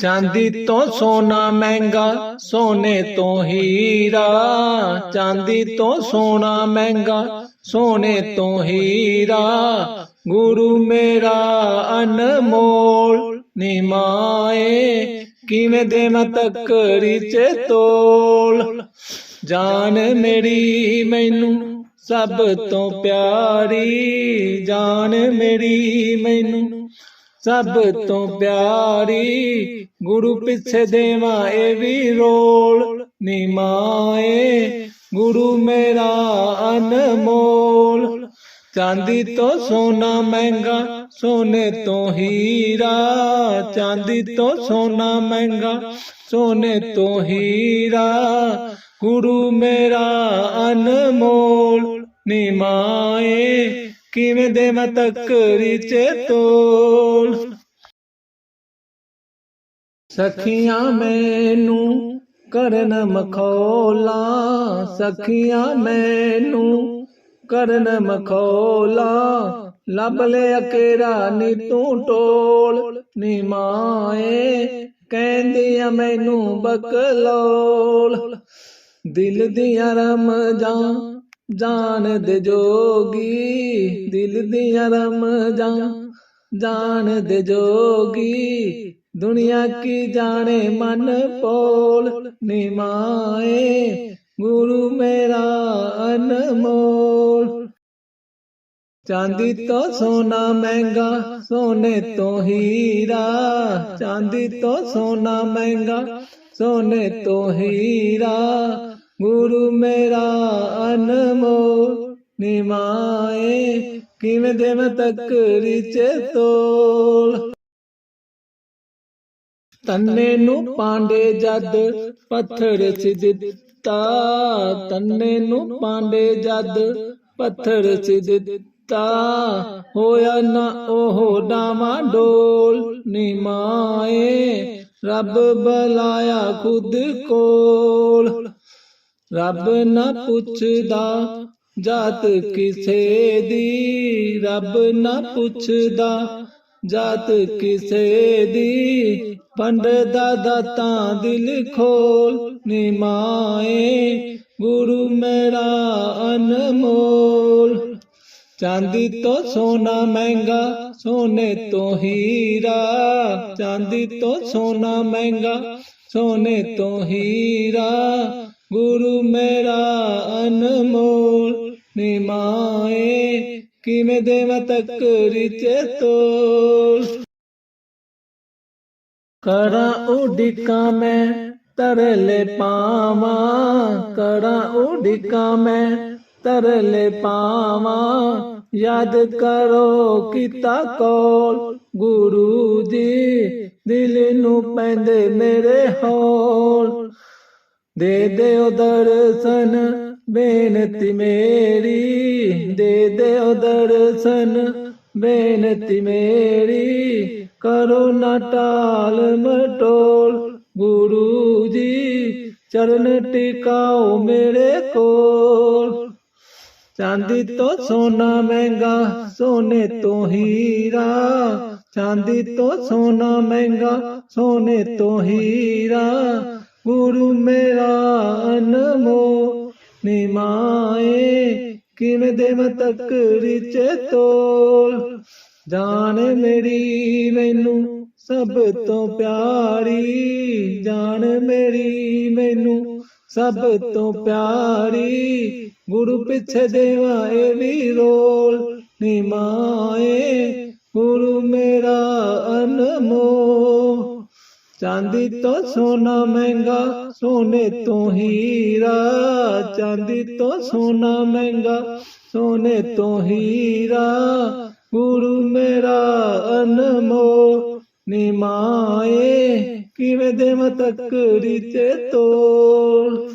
ਚਾਂਦੀ ਤੋਂ ਸੋਨਾ ਮਹਿੰਗਾ ਸੋਨੇ ਤੋਂ ਹੀਰਾ। ਚਾਂਦੀ ਤੋਂ ਸੋਨਾ ਮਹਿੰਗਾ ਸੋਨੇ ਤੋਂ ਹੀਰਾ। ਗੁਰੂ ਮੇਰਾ ਅਨਮੋਲ ਨਿਮਾਏ ਕਿਵੇਂ ਦੇਵਾਂ ਤੱਕੜੀ ਚ ਤੋਲ? ਜਾਨ ਮੇਰੀ ਮੈਨੂੰ ਸਭ ਤੋਂ ਪਿਆਰੀ ਜਾਨ ਮੇਰੀ ਮੈਨੂੰ ਸਭ ਤੋਂ ਪਿਆਰੀ ਗੁਰੂ ਪਿੱਛੇ ਦੇਵਾਂ ਇਹ ਵੀ ਰੋਲ ਨਿਮਾਏ। ਗੁਰੂ ਮੇਰਾ ਅਨਮੋਲ। ਚਾਂਦੀ ਤੋਂ ਸੋਨਾ ਮਹਿੰਗਾ ਸੋਨੇ ਤੋਂ ਹੀਰਾ। ਚਾਂਦੀ ਤੋਂ ਸੋਨਾ ਮਹਿੰਗਾ ਸੋਨੇ ਤੋਂ ਹੀਰਾ। ਗੁਰੂ ਮੇਰਾ ਅਨਮੋਲ। ਨਿਮਾਏ। ਕਿਵੇਂ ਦੇ ਮਤਕ ਰਿਚ ਤੋਲ? ਸਖੀਆਂ ਮੈਨੂੰ ਕਰਨ ਮਖੌਲਾ, ਸਖੀਆਂ ਮੈਨੂੰ ਕਰਨ ਮਖੌਲਾ, ਲੱਭ ਲੈ ਅਕੇਰਾ ਨੀ ਤੂੰ ਟੋਲ, ਨੀ ਮਾਏ ਕਹਿੰਦੀ ਆ ਮੈਨੂੰ ਬਕਲੋਲ। ਦਿਲ ਦੀਆਂ ਰਮਜਾਂ ਜਾਣ ਦੇ ਜੋਗੀ ਦਿਲ ਦੀਆਂ ਰਮਜਾਂ ਜਾਣ ਦੇ ਜੋਗੀ ਦੁਨੀਆ ਕੀ ਜਾਣੇ ਮਨ ਪੋਲ ਨਿਮਾਏ ਗੁਰੂ ਮੇਰਾ ਅਨਮੋਲ ਚਾਂਦੀ ਤੋਂ ਸੋਨਾ ਮਹਿੰਗਾ ਸੋਨੇ ਤੋਂ ਹੀਰਾ ਚਾਂਦੀ ਤੋਂ ਸੋਨਾ ਮਹਿੰਗਾ ਸੋਨੇ ਤੋਂ ਹੀਰਾ ਗੁਰੂ ਮੇਰਾ ਅਨਮੋਲ, ਨਿਮਾਏ, ਕਿਵੇਂ ਦੇਵਾਂ ਤੱਕਰੀ ਚ ਤੋਲ? ਤੰਨੇ ਨੂੰ ਪਾਂਡੇ ਜਦ ਪੱਥਰ ਚ ਦਿੱਤਾ, ਤੰਨੇ ਨੂੰ ਪਾਂਡੇ ਜਦ ਪੱਥਰ ਚ ਦਿੱਤਾ, ਹੋਇਆ ਨਾ ਉਹ ਡਾਵਾ ਡੋਲ, ਨਿਮਾਏ, ਰੱਬ ਬੁਲਾਇਆ ਖੁਦ ਕੋਲ। ਰੱਬ ਨਾ ਪੁੱਛਦਾ ਜਾਤ ਕਿਸੇ ਦੀ। ਰੱਬ ਨਾ ਪੁੱਛਦਾ ਜਾਤ ਕਿਸੇ ਦੀ। ਪੰਡ ਦਾ ਦਾਤਾ ਦਿਲ ਖੋਲ ਨਿਮਾਏ ਗੁਰੂ ਮੇਰਾ ਅਨਮੋਲ। ਚਾਂਦੀ ਤੋਂ ਸੋਨਾ ਮਹਿੰਗਾ, ਸੋਨੇ ਤੋਂ ਹੀਰਾ। ਚਾਂਦੀ ਤੋਂ ਸੋਨਾ ਮਹਿੰਗਾ, ਸੋਨੇ ਤੋਂ ਹੀਰਾ। ਗੁਰੂ ਮੇਰਾ ਅਨਮੋਲ, ਨਿਮਾਏ, ਕਿਵੇਂ ਦੇਵਾਂ ਤੱਕਰੀ ਚ ਤੋਲ? ਕਰਾਂ ਉਡਿਕਾ ਮੈਂ, ਤਰਲੇ ਪਾਵਾਂ, ਕਰਾਂ ਉਡਿਕਾ ਮੈਂ, ਤਰਲੇ ਪਾਵਾਂ, ਯਾਦ ਕਰੋ ਕੀਤਾ ਕੋਲ, ਗੁਰੂ ਜੀ, ਦਿਲ ਨੂੰ ਪੈਂਦੇ ਮੇਰੇ ਹੌਲ। ਦੇ ਦਿਓ ਦਰਸ਼ਨ, ਬੇਨਤੀ ਮੇਰੀ। ਦੇ ਦਿਓ ਦਰਸ਼ਨ, ਬੇਨਤੀ ਮੇਰੀ। ਕਰੋ ਨਾ ਟਾਲ ਮਟੋਲ, ਗੁਰੂ ਜੀ, ਚਰਨ ਟਿਕਾਓ ਮੇਰੇ ਕੋਲ। ਚਾਂਦੀ ਤੋਂ ਸੋਨਾ ਮਹਿੰਗਾ, ਸੋਨੇ ਤੋਂ ਹੀਰਾ। ਚਾਂਦੀ ਤੋਂ ਸੋਨਾ ਮਹਿੰਗਾ, ਸੋਨੇ ਤੋਂ ਹੀਰਾ। ਗੁਰੂ ਮੇਰਾ ਅਨਮੋ, ਨਿਮਾਏ ਕਿਵੇਂ ਦੇਵਾਂ ਤੱਕਰੀ ਚ ਤੋਲ। ਜਾਨ ਮੇਰੀ ਮੈਨੂੰ ਸਭ ਤੋਂ ਪਿਆਰੀ ਜਾਨ ਮੇਰੀ ਮੈਨੂੰ ਸਭ ਤੋਂ ਪਿਆਰੀ, ਗੁਰੂ ਪਿੱਛੇ ਦੇਵਾ ਇਹ ਵੀ ਰੋਲ। ਨਿਮਾਏ ਗੁਰੂ ਮੇਰਾ ਅਨਮੋ ਚਾਂਦੀ ਤੋਂ ਸੋਨਾ ਮਹਿੰਗਾ, ਸੋਨੇ ਤੋਂ ਹੀਰਾ। ਚਾਂਦੀ ਤੋਂ ਸੋਨਾ ਮਹਿੰਗਾ, ਸੋਨੇ ਤੋਂ ਹੀਰਾ। ਗੁਰੂ ਮੇਰਾ ਅਨਮੋ ਨਿਮਾਏ ਕਿਵੇਂ ਦੇਵਾਂ ਤੱਕਰੀ ਚ ਤੋਲ।